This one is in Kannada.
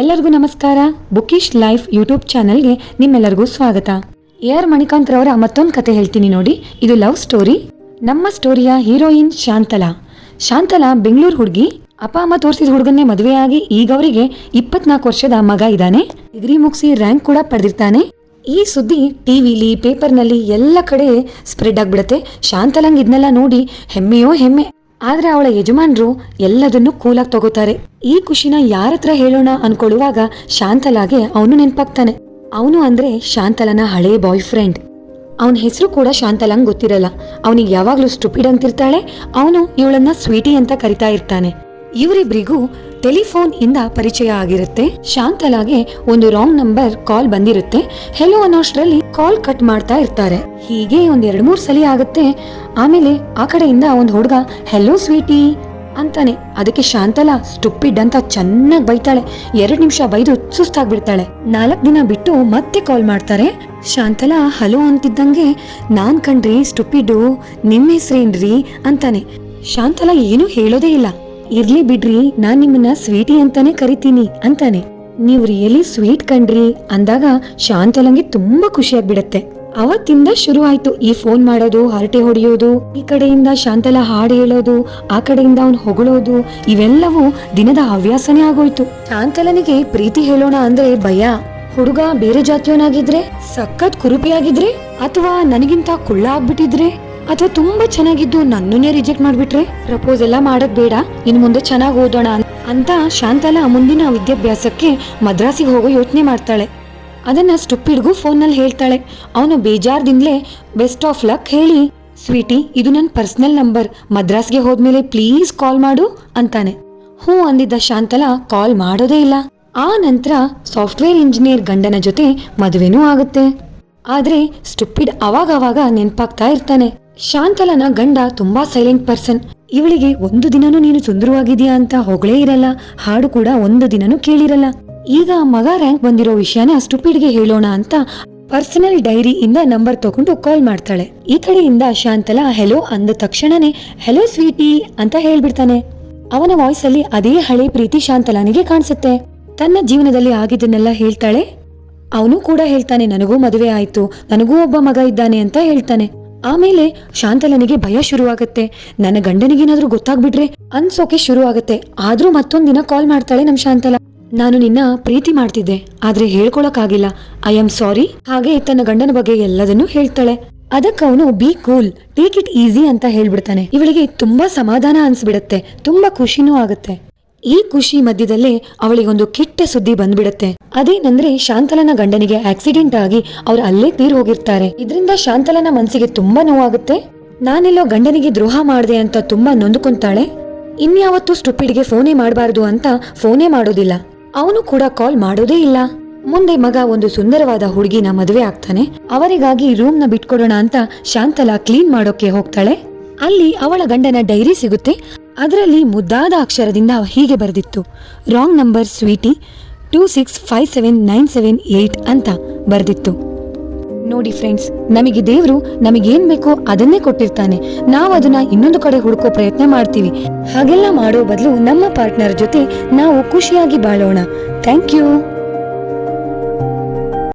ಎಲ್ಲರಿಗೂ ನಮಸ್ಕಾರ. ಬುಕಿಶ್ ಲೈಫ್ ಯೂಟ್ಯೂಬ್ ಚಾನೆಲ್ಗೆ ನಿಮ್ಮೆಲ್ಲರಿಗೂ ಸ್ವಾಗತ. ಎ ಆರ್ ಮಣಿಕಾಂತ್ ರವರ ಮತ್ತೊಂದು ಕತೆ ಹೇಳ್ತೀನಿ ನೋಡಿ. ಇದು ಲವ್ ಸ್ಟೋರಿ. ನಮ್ಮ ಸ್ಟೋರಿಯ ಹೀರೋಯಿನ್ ಶಾಂತಲಾ. ಶಾಂತಲಾ ಬೆಂಗಳೂರು ಹುಡುಗಿ, ಅಪ್ಪ ಅಮ್ಮ ತೋರಿಸಿದ ಹುಡುಗನ್ನೇ ಮದುವೆಯಾಗಿ ಈಗ ಅವರಿಗೆ ಇಪ್ಪತ್ನಾಲ್ಕು ವರ್ಷದ ಮಗ ಇದ್ದಾನೆ. ಡಿಗ್ರಿ ಮುಗಿಸಿ ರ್ಯಾಂಕ್ ಕೂಡ ಪಡೆದಿರ್ತಾನೆ. ಈ ಸುದ್ದಿ ಟಿವಿಲಿ ಪೇಪರ್ನಲ್ಲಿ ಎಲ್ಲ ಕಡೆ ಸ್ಪ್ರೆಡ್ ಆಗ್ಬಿಡತ್ತೆ. ಶಾಂತಲಂಗ್ ಇದನ್ನೆಲ್ಲ ನೋಡಿ ಹೆಮ್ಮೆಯೋ ಹೆಮ್ಮೆ. ಆದ್ರೆ ಅವಳ ಯಜಮಾನ್ರು ಎಲ್ಲದನ್ನು ಕೂಲಾಗಿ ತಗೋತಾರೆ. ಈ ಖುಷಿನ ಯಾರ ಹತ್ರ ಹೇಳೋಣ ಅನ್ಕೊಳ್ಳುವಾಗ ಶಾಂತಲಾಗೆ ಅವನು ನೆನ್ಪಾಗ್ತಾನೆ. ಅವನು ಅಂದ್ರೆ ಶಾಂತಲನ ಹಳೇ ಬಾಯ್ ಫ್ರೆಂಡ್ ಅವನ ಹೆಸರು ಕೂಡ ಶಾಂತಲಂಗ್ ಗೊತ್ತಿರಲ್ಲ. ಅವನಿಗೆ ಯಾವಾಗ್ಲೂ ಸ್ಟುಪಿಡ್ ಅಂತಿರ್ತಾಳೆ. ಅವನು ಇವಳನ್ನ ಸ್ವೀಟಿ ಅಂತ ಕರಿತಾ ಇರ್ತಾನೆ. ಇವರಿಬ್ರಿಗೂ ಟೆಲಿಫೋನ್ ಇಂದ ಪರಿಚಯ ಆಗಿರುತ್ತೆ. ಶಾಂತಲಾಗೆ ಒಂದು ರಾಂಗ್ ನಂಬರ್ ಕಾಲ್ ಬಂದಿರುತ್ತೆ. ಹೆಲೋ ಅನ್ನೋಷ್ಟರಲ್ಲಿ ಕಾಲ್ ಕಟ್ ಮಾಡ್ತಾ ಇರ್ತಾರೆ. ಹೀಗೆ ಒಂದ್ ಎರಡ್ ಮೂರ್ ಸಲ ಆಗುತ್ತೆ. ಆಮೇಲೆ ಆ ಕಡೆಯಿಂದ ಒಂದ್ ಹುಡುಗ, ಹೆಲೋ ಸ್ವೀಟಿ ಅಂತಾನೆ. ಅದಕ್ಕೆ ಶಾಂತಲಾ ಸ್ಟುಪ್ಪಿಡ್ ಅಂತ ಚೆನ್ನಾಗಿ ಬೈತಾಳೆ. ಎರಡ್ ನಿಮಿಷ ಬೈದು ಸುಸ್ತಾಗ್ಬಿಡ್ತಾಳೆ. ನಾಲ್ಕ್ ದಿನ ಬಿಟ್ಟು ಮತ್ತೆ ಕಾಲ್ ಮಾಡ್ತಾರೆ. ಶಾಂತಲಾ, ಹಲೋ ಅಂತಿದ್ದಂಗೆ, ನಾನ್ ಕಣ್ರಿ ಸ್ಟುಪ್ಪಿಡು ನಿಮ್ಮ ಹೆಸ್ರೇನ್ರಿ? ಅಂತಾನೆ. ಶಾಂತಲಾ ಏನೂ ಹೇಳೋದೇ ಇಲ್ಲ. ಇರ್ಲಿ ಬಿಡ್ರಿ, ನಾನ್ ನಿಮ್ಮನ್ನ ಸ್ವೀಟಿ ಅಂತಾನೆ ಕರಿತೀನಿ ಅಂತಾನೆ. ನೀವ್ ರಿಯಲಿ ಸ್ವೀಟ್ ಕಂಡ್ರಿ ಅಂದಾಗ ಶಾಂತಲಂಗೆ ತುಂಬಾ ಖುಷಿ ಆಗ್ಬಿಡತ್ತೆ ಅವತ್ತಿಂದ ಶುರು ಆಯ್ತು ಈ ಫೋನ್ ಮಾಡೋದು, ಹರಟೆ ಹೊಡೆಯೋದು, ಈ ಕಡೆಯಿಂದ ಶಾಂತಲ ಹಾಡು ಹೇಳೋದು, ಆ ಕಡೆಯಿಂದ ಅವ್ನ್ ಹೊಗಳೋದು, ಇವೆಲ್ಲವೂ ದಿನದ ಹವ್ಯಾಸನೇ ಆಗೋಯ್ತು. ಶಾಂತಲನಿಗೆ ಪ್ರೀತಿ ಹೇಳೋಣ ಅಂದ್ರೆ ಭಯ. ಹುಡುಗ ಬೇರೆ ಜಾತಿಯವನಾಗಿದ್ರೆ, ಸಖತ್ ಕುರುಪಿಯಾಗಿದ್ರೆ ಅಥವಾ ನನಗಿಂತ ಕುಳ್ಳ ಆಗ್ಬಿಟ್ಟಿದ್ರೆ? ಅಥವಾ ತುಂಬಾ ಚೆನ್ನಾಗಿದ್ದು ನನ್ನನ್ನೇ ರಿಜೆಕ್ಟ್ ಮಾಡ್ಬಿಟ್ರೆ? ಪ್ರಪೋಸ್ ಎಲ್ಲ ಮಾಡಕ್ ಬೇಡ. ಇನ್ ಮುಂದೆ ಚೆನ್ನಾಗಿ ಓದೋಣ ಅಂತ ಶಾಂತಲ ಮುಂದಿನ ವಿದ್ಯಾಭ್ಯಾಸಕ್ಕೆ ಮದ್ರಾಸಿಗೆ ಹೋಗೋ ಯೋಚನೆ ಮಾಡ್ತಾಳೆ. ಅದನ್ನ ಸ್ಟುಪಿಡ್ಗೂ ಫೋನಲ್ಲಿ ಹೇಳ್ತಾಳೆ. ಅವನು ಬೇಜಾರ್ದಿಂದಲೇ ಬೆಸ್ಟ್ ಆಫ್ ಲಕ್ ಹೇಳಿ, ಸ್ವೀಟಿ, ಇದು ನನ್ನ ಪರ್ಸನಲ್ ನಂಬರ್ ಮದ್ರಾಸ್ಗೆ ಹೋದ್ಮೇಲೆ ಪ್ಲೀಸ್ ಕಾಲ್ ಮಾಡು, ಅಂತಾನೆ. ಹ್ಞೂ ಅಂದಿದ್ದ ಶಾಂತಲಾ ಕಾಲ್ ಮಾಡೋದೇ ಇಲ್ಲ. ಆ ನಂತರ ಸಾಫ್ಟ್ವೇರ್ ಇಂಜಿನಿಯರ್ ಗಂಡನ ಜೊತೆ ಮದುವೆನೂ ಆಗುತ್ತೆ. ಆದ್ರೆ ಸ್ಟುಪ್ಪಿಡ್ ಅವಾಗವಾಗ ನೆನ್ಪಾಗ್ತಾ ಇರ್ತಾನೆ. ಶಾಂತಲನ ಗಂಡ ತುಂಬಾ ಸೈಲೆಂಟ್ ಪರ್ಸನ್ ಇವಳಿಗೆ ಒಂದು ದಿನನೂ ನೀನು ಸುಂದರವಾಗಿದೆಯಾ ಅಂತ ಹೊಗಳೇ ಇರಲ್ಲ, ಹಾಡು ಕೂಡ ಒಂದು ದಿನನೂ ಕೇಳಿರಲ್ಲ. ಈಗ ಮಗ ರ್ಯಾಂಕ್ ಬಂದಿರೋ ವಿಷಯನ ಸ್ಟುಪಿಡ್ಗೆ ಹೇಳೋಣ ಅಂತ ಪರ್ಸನಲ್ ಡೈರಿ ಇಂದ ನಂಬರ್ ತಗೊಂಡು ಕಾಲ್ ಮಾಡ್ತಾಳೆ. ಈ ಕಡೆಯಿಂದ ಶಾಂತಲಾ ಹೆಲೋ ಅಂದ ತಕ್ಷಣನೇ ಹೆಲೋ ಸ್ವೀಟಿ ಅಂತ ಹೇಳ್ಬಿಡ್ತಾನೆ. ಅವನ ವಾಯ್ಸ್ ಅಲ್ಲಿ ಅದೇ ಹಳೆ ಪ್ರೀತಿ ಶಾಂತಲಾನಿಗೆ ಕಾಣಿಸುತ್ತೆ. ತನ್ನ ಜೀವನದಲ್ಲಿ ಆಗಿದ್ದನ್ನೆಲ್ಲ ಹೇಳ್ತಾಳೆ. ಅವನು ಕೂಡ ಹೇಳ್ತಾನೆ, ನನಗೂ ಮದುವೆ ಆಯ್ತು, ನನಗೂ ಒಬ್ಬ ಮಗ ಇದ್ದಾನೆ ಅಂತ ಹೇಳ್ತಾನೆ. ಆಮೇಲೆ ಶಾಂತಲನಿಗೆ ಭಯ ಶುರುವಾಗತ್ತೆ. ನನ್ನ ಗಂಡನಿಗೇನಾದ್ರೂ ಗೊತ್ತಾಗ್ಬಿಟ್ರೆ ಅನ್ಸೋಕೆ ಶುರು ಆಗತ್ತೆ ಆದ್ರೂ ಮತ್ತೊಂದ್ ದಿನ ಕಾಲ್ ಮಾಡ್ತಾಳೆ ನಮ್ ಶಾಂತಲ. ನಾನು ನಿನ್ನ ಪ್ರೀತಿ ಮಾಡ್ತಿದ್ದೆ, ಆದ್ರೆ ಹೇಳ್ಕೊಳಕ್ಕಾಗಿಲ್ಲ. ಐ ಆಮ್ ಸಾರಿ ಹಾಗೆ ತನ್ನ ಗಂಡನ ಬಗ್ಗೆ ಎಲ್ಲದನ್ನೂ ಹೇಳ್ತಾಳೆ. ಅದಕ್ಕೆ ಅವನು be cool take it easy ಅಂತ ಹೇಳ್ಬಿಡ್ತಾನೆ. ಇವಳಿಗೆ ತುಂಬಾ ಸಮಾಧಾನ ಅನ್ಸ್ಬಿಡತ್ತೆ. ತುಂಬಾ ಖುಷಿನೂ ಆಗತ್ತೆ. ಈ ಖುಷಿ ಮಧ್ಯದಲ್ಲೇ ಅವಳಿಗೊಂದು ಕೆಟ್ಟ ಸುದ್ದಿ ಬಂದ್ಬಿಡತ್ತೆ. ಅದೇನಂದ್ರೆ ಶಾಂತಲನ ಗಂಡನಿಗೆ ಆಕ್ಸಿಡೆಂಟ್ ಆಗಿ ಅವ್ರು ಅಲ್ಲೇ ತೀರ್ ಹೋಗಿರ್ತಾರೆ. ಇದರಿಂದ ಶಾಂತಲನ ಮನಸ್ಸಿಗೆ ತುಂಬಾ ನೋವಾಗುತ್ತೆ. ನಾನೆಲ್ಲೋ ಗಂಡನಿಗೆ ದ್ರೋಹ ಮಾಡಿದೆ ಅಂತ ತುಂಬಾ ನೊಂದ್ಕೊಂತಾಳೆ. ಇನ್ಯಾವತ್ತೂ ಸ್ಟುಪಿಡ್ಗೆ ಫೋನೇ ಮಾಡಬಾರದು ಅಂತ ಫೋನೇ ಮಾಡೋದಿಲ್ಲ. ಅವನು ಕೂಡ ಕಾಲ್ ಮಾಡೋದೇ ಇಲ್ಲ. ಮುಂದೆ ಮಗ ಒಂದು ಸುಂದರವಾದ ಹುಡುಗಿನ ಮದುವೆ ಆಗ್ತಾನೆ. ಅವರಿಗಾಗಿ ರೂಮ್ನ ಬಿಟ್ಕೊಡೋಣ ಅಂತ ಶಾಂತಲಾ ಕ್ಲೀನ್ ಮಾಡೋಕೆ ಹೋಗ್ತಾಳೆ. ಅಲ್ಲಿ ಅವಳ ಗಂಡನ ಡೈರಿ ಸಿಗುತ್ತೆ. ಅದರಲ್ಲಿ ಮುದ್ದಾದ ಅಕ್ಷರದಿಂದ ಹೀಗೆ ಬರೆದಿತ್ತು. Wrong number sweetie two six five seven nine seven eight ಅಂತ ಬರೆದಿತ್ತು. ನೋಡಿ ಫ್ರೆಂಡ್ಸ್ ನಮಗೆ ದೇವರು ನಮಗೇನ್ ಬೇಕೋ ಅದನ್ನೇ ಕೊಟ್ಟಿರ್ತಾನೆ. ನಾವು ಅದನ್ನ ಇನ್ನೊಂದು ಕಡೆ ಹುಡುಕೋ ಪ್ರಯತ್ನ ಮಾಡ್ತೀವಿ. ಹಾಗೆಲ್ಲ ಮಾಡೋ ಬದಲು ನಮ್ಮ ಪಾರ್ಟ್ನರ್ ಜೊತೆ ನಾವು ಖುಷಿಯಾಗಿ ಬಾಳೋಣ. Thank you